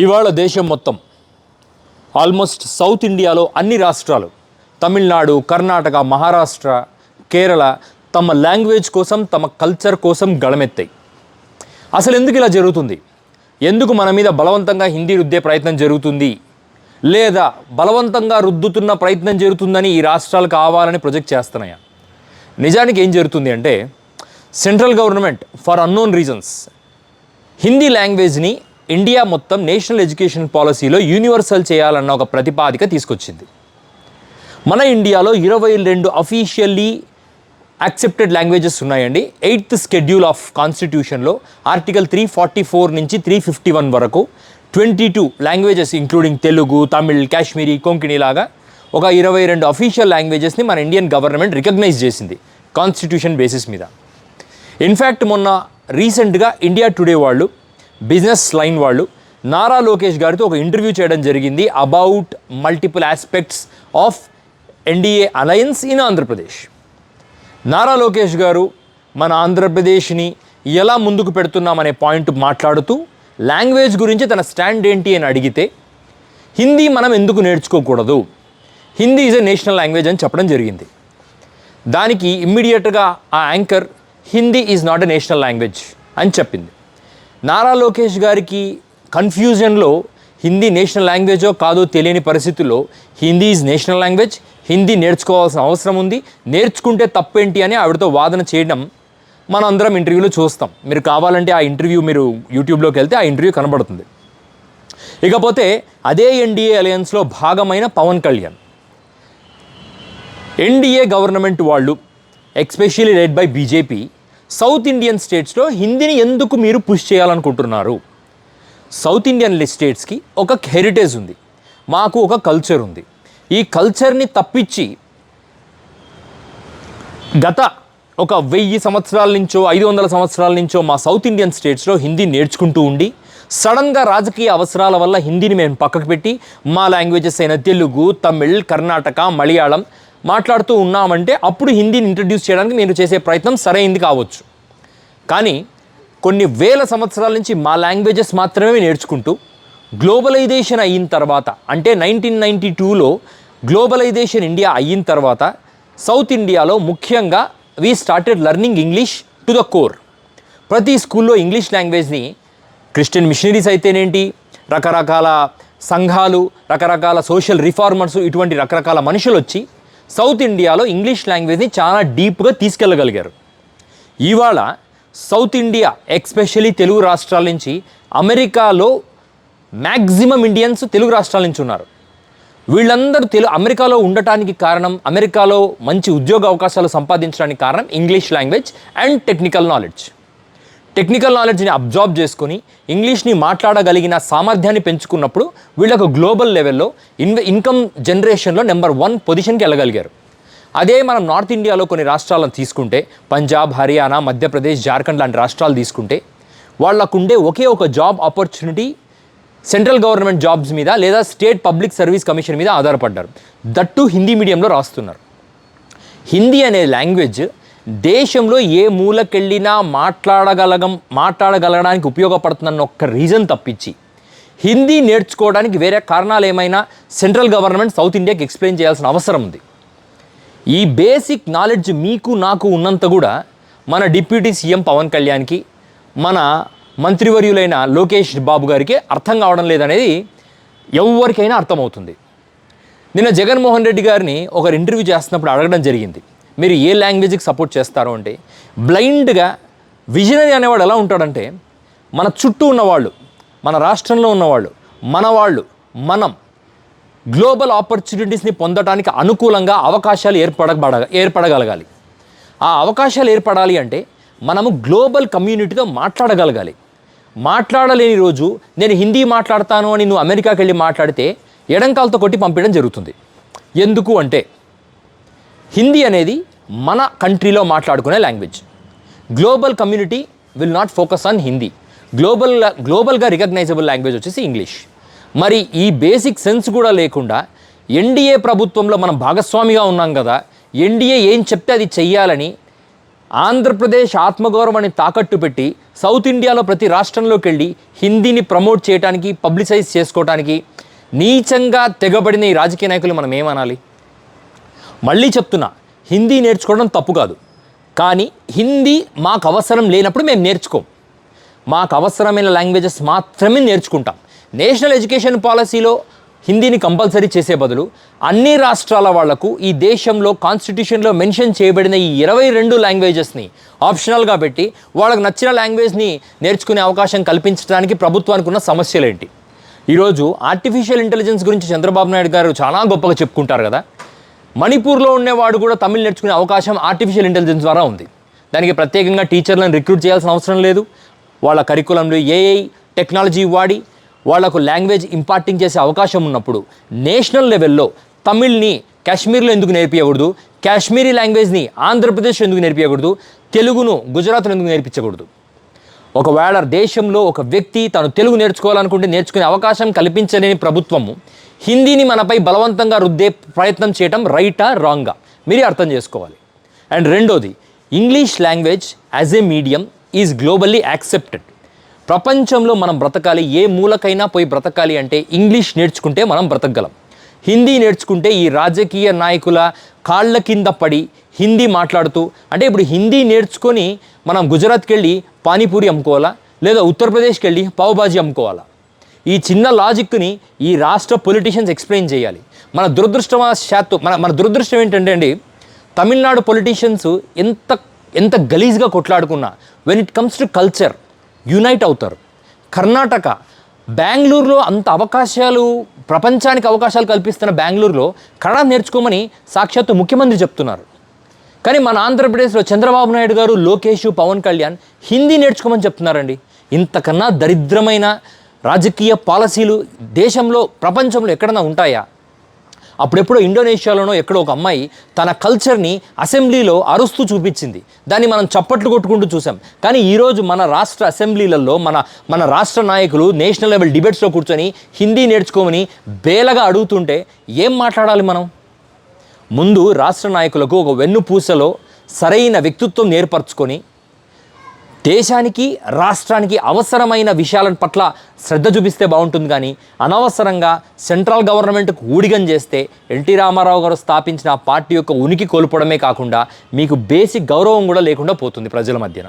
ఇవాళ దేశం మొత్తం ఆల్మోస్ట్ సౌత్ ఇండియాలో అన్ని రాష్ట్రాలు తమిళనాడు కర్ణాటక మహారాష్ట్ర కేరళ తమ లాంగ్వేజ్ కోసం తమ కల్చర్ కోసం గళమెత్తాయి. అసలు ఎందుకు ఇలా జరుగుతుంది? ఎందుకు మన మీద బలవంతంగా హిందీ రుద్దే ప్రయత్నం జరుగుతుంది? లేదా బలవంతంగా రుద్దుతున్న ప్రయత్నం జరుగుతుందని ఈ రాష్ట్రాలు కావాలని ప్రొజెక్ట్ చేస్తున్నాయా? నిజానికి ఏం జరుగుతుంది అంటే central government for unknown reasons Hindi లాంగ్వేజ్ని India మొత్తం నేషనల్ ఎడ్యుకేషన్ పాలసీలో యూనివర్సల్ చేయాలన్న ఒక ప్రతిపాదిక తీసుకొచ్చింది. మన ఇండియాలో ఇరవై రెండు అఫీషియల్లీ యాక్సెప్టెడ్ లాంగ్వేజెస్ ఉన్నాయండి. ఎయిత్ స్కెడ్యూల్ ఆఫ్ కాన్స్టిట్యూషన్లో ఆర్టికల్ త్రీ ఫార్టీ ఫోర్ నుంచి త్రీ ఫిఫ్టీ వన్ వరకు twenty two languages including Telugu Tamil Kashmiri Konkani లాగా ఒక ఇరవై రెండు అఫీషియల్ లాంగ్వేజెస్ని మన ఇండియన్ గవర్నమెంట్ రికగ్నైజ్ చేసింది కాన్స్టిట్యూషన్ బేసిస్ మీద. ఇన్ఫ్యాక్ట్ మొన్న రీసెంట్గా ఇండియా టుడే వాళ్ళు బిజినెస్ లైన్ వాళ్ళు. నారా లోకేష్ గారితో ఒక ఇంటర్వ్యూ చేయడం జరిగింది about multiple aspects of NDA alliance in Andhra Pradesh. Nara Lokesh గారు మన ఆంధ్రప్రదేశ్ని ఎలా ముందుకు పెడుతున్నామనే పాయింట్ మాట్లాడుతూ లాంగ్వేజ్ గురించి తన స్టాండ్ ఏంటి అని అడిగితే హిందీ మనం ఎందుకు నేర్చుకోకూడదు? Hindi is a national language అని చెప్పడం జరిగింది. దానికి ఇమ్మీడియట్గా ఆ anchor Hindi is not a national language అని చెప్పింది. నారా లోకేష్ గారికి కన్ఫ్యూజన్లో హిందీ నేషనల్ లాంగ్వేజో కాదో తెలియని పరిస్థితుల్లో Hindi is national language Hindi నేర్చుకోవాల్సిన అవసరం ఉంది నేర్చుకుంటే తప్పేంటి అని ఆవిడతో వాదన చేయడం మనం అందరం ఇంటర్వ్యూలో చూస్తాం. మీరు కావాలంటే ఆ ఇంటర్వ్యూ మీరు యూట్యూబ్లోకి వెళ్తే ఆ ఇంటర్వ్యూ కనబడుతుంది. ఇకపోతే అదే ఎన్డీఏ అలయన్స్లో భాగమైన పవన్ కళ్యాణ్. ఎన్డీఏ గవర్నమెంట్ వాళ్ళు especially led by BJP south Indian స్టేట్స్లో హిందీని ఎందుకు మీరు పుష్ చేయాలనుకుంటున్నారు? సౌత్ ఇండియన్ స్టేట్స్కి ఒక హెరిటేజ్ ఉంది. మాకు ఒక కల్చర్ ఉంది. ఈ కల్చర్ని తప్పించి గత ఒక వెయ్యి సంవత్సరాల నుంచో ఐదు వందల సంవత్సరాల నుంచో మా సౌత్ ఇండియన్ స్టేట్స్లో హిందీ నేర్చుకుంటూ ఉండి సడన్గా రాజకీయ అవసరాల వల్ల హిందీని మేము పక్కకు పెట్టి మా లాంగ్వేజెస్ అయిన తెలుగు తమిళ్ కర్ణాటక మలయాళం మాట్లాడుతూ ఉన్నామంటే అప్పుడు హిందీని ఇంట్రడ్యూస్ చేయడానికి నేను చేసే ప్రయత్నం సరైంది కావచ్చు. కానీ కొన్ని వేల సంవత్సరాల నుంచి మా లాంగ్వేజెస్ మాత్రమే నేర్చుకుంటూ గ్లోబలైజేషన్ అయిన తర్వాత అంటే నైన్టీన్ నైంటీ టూలో గ్లోబలైజేషన్ ఇండియా అయిన తర్వాత సౌత్ ఇండియాలో ముఖ్యంగా we started learning English to the core ప్రతి స్కూల్లో ఇంగ్లీష్ లాంగ్వేజ్ని క్రిస్టియన్ మిషనరీస్ అయితేనేంటి రకరకాల సంఘాలు రకరకాల సోషల్ రిఫార్మర్స్ ఇటువంటి రకరకాల మనుషులు వచ్చి సౌత్ ఇండియాలో ఇంగ్లీష్ లాంగ్వేజ్ని చాలా డీప్గా తీసుకెళ్ళగలిగారు. ఇవాళ సౌత్ ఇండియా ఎక్స్పెషలీ తెలుగు రాష్ట్రాల నుంచి అమెరికాలో మ్యాక్సిమం ఇండియన్స్ తెలుగు రాష్ట్రాల నుంచి ఉన్నారు. వీళ్ళందరూ తెలు అమెరికాలో ఉండటానికి కారణం అమెరికాలో మంచి ఉద్యోగ అవకాశాలు సంపాదించడానికి కారణం English language and technical knowledge. Technical నాలెడ్జ్ని అబ్జార్బ్ చేసుకొని ఇంగ్లీష్ని మాట్లాడగలిగిన సామర్థ్యాన్ని పెంచుకున్నప్పుడు వీళ్ళకు గ్లోబల్ లెవెల్లో ఇన్ ఇన్కమ్ జనరేషన్లో నెంబర్ వన్ పొజిషన్కి వెళ్ళగలిగారు. అదే మనం నార్త్ ఇండియాలో కొన్ని రాష్ట్రాలను తీసుకుంటే పంజాబ్ హర్యానా మధ్యప్రదేశ్ జార్ఖండ్ లాంటి రాష్ట్రాలు తీసుకుంటే వాళ్ళకుండే ఒకే ఒక job opportunity central government jobs మీద లేదా స్టేట్ పబ్లిక్ సర్వీస్ కమిషన్ మీద ఆధారపడ్డారు. దట్టు హిందీ మీడియంలో రాస్తున్నారు. హిందీ అనే లాంగ్వేజ్ దేశంలో ఏ మూలకెళ్ళినా మాట్లాడగలగం మాట్లాడగలగడానికి ఉపయోగపడుతుందన్న ఒక్క రీజన్ తప్పించి. హిందీ నేర్చుకోవడానికి వేరే కారణాలు ఏమైనా సెంట్రల్ గవర్నమెంట్ సౌత్ ఇండియాకి ఎక్స్ప్లెయిన్ చేయాల్సిన అవసరం ఉంది. ఈ బేసిక్ నాలెడ్జ్ మీకు నాకు ఉన్నంత కూడా మన డిప్యూటీ సీఎం పవన్ కళ్యాణ్కి మన మంత్రివర్యులైన లోకేష్ బాబు గారికి అర్థం కావడం లేదనేది ఎవరికైనా అర్థమవుతుంది. నిన్న జగన్మోహన్ రెడ్డి గారిని ఒకరు ఇంటర్వ్యూ చేస్తున్నప్పుడు అడగడం జరిగింది. మీరు ఏ లాంగ్వేజ్కి సపోర్ట్ చేస్తారో అంటే బ్లైండ్గా విజనరీ అనేవాడు ఎలా ఉంటాడంటే మన చుట్టూ ఉన్నవాళ్ళు మన రాష్ట్రంలో ఉన్నవాళ్ళు మన వాళ్ళు మనం గ్లోబల్ ఆపర్చునిటీస్ని పొందడానికి అనుకూలంగా అవకాశాలు ఏర్పడబడ ఏర్పడగలగాలి. ఆ అవకాశాలు ఏర్పడాలి అంటే మనము గ్లోబల్ కమ్యూనిటీతో మాట్లాడగలగాలి. మాట్లాడలేని రోజు నేను హిందీ మాట్లాడతాను అని నువ్వు అమెరికాకి వెళ్ళి మాట్లాడితే ఎడంకాలతో కొట్టి పంపించడం జరుగుతుంది. ఎందుకు అంటే హిందీ అనేది మన కంట్రీలో మాట్లాడుకునే language. Global community will not focus on Hindi global గ్లోబల్గా recognisable language వచ్చేసి ఇంగ్లీష్ మరి ఈ బేసిక్ సెన్స్ కూడా లేకుండా ఎన్డీఏ ప్రభుత్వంలో మనం భాగస్వామిగా ఉన్నాం కదా ఎన్డీఏ ఏం చెప్తే అది చెయ్యాలని ఆంధ్రప్రదేశ్ ఆత్మగౌరవాన్ని తాకట్టు పెట్టి సౌత్ ఇండియాలో ప్రతి రాష్ట్రంలోకి వెళ్ళి హిందీని ప్రమోట్ చేయడానికి పబ్లిసైజ్ చేసుకోవడానికి నీచంగా తెగబడిన ఈ రాజకీయ నాయకులు మనం ఏమనాలి? మళ్ళీ చెప్తున్నా హిందీ నేర్చుకోవడం తప్పు కాదు. కానీ హిందీ మాకు అవసరం లేనప్పుడు మేము నేర్చుకోం. మాకు అవసరమైన లాంగ్వేజెస్ మాత్రమే నేర్చుకుంటాం. నేషనల్ ఎడ్యుకేషన్ పాలసీలో హిందీని కంపల్సరీ చేసే బదులు అన్ని రాష్ట్రాల వాళ్ళకు ఈ దేశంలో కాన్స్టిట్యూషన్లో మెన్షన్ చేయబడిన ఈ ఇరవై రెండు లాంగ్వేజెస్ని ఆప్షనల్గా పెట్టి వాళ్ళకు నచ్చిన లాంగ్వేజ్ని నేర్చుకునే అవకాశం కల్పించడానికి ప్రభుత్వానికి ఉన్న సమస్యలేంటి? ఈరోజు ఆర్టిఫిషియల్ ఇంటెలిజెన్స్ గురించి చంద్రబాబు నాయుడు గారు చాలా గొప్పగా చెప్పుకుంటారు కదా. మణిపూర్లో ఉండేవాడు కూడా తమిళ్ నేర్చుకునే అవకాశం ఆర్టిఫిషియల్ ఇంటెలిజెన్స్ ద్వారా ఉంది. దానికి ప్రత్యేకంగా టీచర్లను రిక్రూట్ చేయాల్సిన అవసరం లేదు. వాళ్ళ కరికులంలో ఏఐ టెక్నాలజీ వాడి వాళ్ళకు లాంగ్వేజ్ ఇంపార్టింగ్ చేసే అవకాశం ఉన్నప్పుడు నేషనల్ లెవెల్లో తమిళ్ని కాశ్మీర్లో ఎందుకు నేర్పించకూడదు కాశ్మీరీ లాంగ్వేజ్ని ఆంధ్రప్రదేశ్ ఎందుకు నేర్పించకూడదు తెలుగును గుజరాత్లో ఎందుకు నేర్పించకూడదు? ఒకవేళ దేశంలో ఒక వ్యక్తి తను తెలుగు నేర్చుకోవాలనుకుంటే నేర్చుకునే అవకాశం కల్పించలేని ప్రభుత్వము హిందీని మనపై బలవంతంగా రుద్దే ప్రయత్నం చేయటం రైటా రాంగా మీరే అర్థం చేసుకోవాలి. అండ్ రెండోది English language as a medium is globally accepted ప్రపంచంలో మనం బ్రతకాలి ఏ మూలకైనా పోయి బ్రతకాలి అంటే ఇంగ్లీష్ నేర్చుకుంటే మనం బ్రతకగలం. హిందీ నేర్చుకుంటే ఈ రాజకీయ నాయకుల కాళ్ళ కింద పడి హిందీ మాట్లాడుతూ అంటే ఇప్పుడు హిందీ నేర్చుకొని మనం గుజరాత్కి వెళ్ళి పానీపూరి అమ్ముకోవాలా? లేదా ఉత్తరప్రదేశ్కి వెళ్ళి పావుబాజీ అమ్ముకోవాలా? ఈ చిన్న లాజిక్ని ఈ రాష్ట్ర పొలిటీషియన్స్ ఎక్స్ప్లెయిన్ చేయాలి. మన దురదృష్టవశాత్తు మన మన దురదృష్టం ఏంటంటే అండి తమిళనాడు పొలిటీషియన్స్ ఎంత ఎంత గలీజ్గా కొట్లాడుకున్నా when it comes to culture unite అవుతారు. కర్ణాటక బెంగళూరులో అంత అవకాశాలు ప్రపంచానికి అవకాశాలు కల్పిస్తున్న బెంగళూరులో కన్నడ నేర్చుకోమని సాక్షాత్తు ముఖ్యమంత్రి చెప్తున్నారు. కానీ మన ఆంధ్రప్రదేశ్లో చంద్రబాబు నాయుడు గారు లోకేష్ పవన్ కళ్యాణ్ హిందీ నేర్చుకోమని చెప్తున్నారండి. ఇంతకన్నా దరిద్రమైన రాజకీయ పాలసీలు దేశంలో ప్రపంచంలో ఎక్కడన్నా ఉంటాయా? అప్పుడెప్పుడో ఇండోనేషియాలోనో ఎక్కడో ఒక అమ్మాయి తన కల్చర్ని అసెంబ్లీలో అరుస్తూ చూపించింది. దాన్ని మనం చప్పట్లు కొట్టుకుంటూ చూసాం కానీ ఈరోజు మన రాష్ట్ర అసెంబ్లీలలో మన మన రాష్ట్ర నాయకులు నేషనల్ లెవెల్ డిబేట్స్లో కూర్చొని హిందీ నేర్చుకోమని బేలగా అడుగుతుంటే ఏం మాట్లాడాలి మనం? ముందు రాష్ట్ర నాయకులకు ఒక వెన్నుపూసలో సరైన వ్యక్తిత్వం ఏర్పరచుకొని దేశానికి రాష్ట్రానికి అవసరమైన విషయాల పట్ల శ్రద్ధ చూపిస్తే బాగుంటుంది కానీ అనవసరంగా సెంట్రల్ గవర్నమెంట్కు ఊడిగం చేస్తే ఎన్టీ రామారావు గారు స్థాపించిన పార్టీ యొక్క ఉనికి కోల్పోవడమే కాకుండా మీకు బేసిక్ గౌరవం కూడా లేకుండా పోతుంది ప్రజల మధ్యన.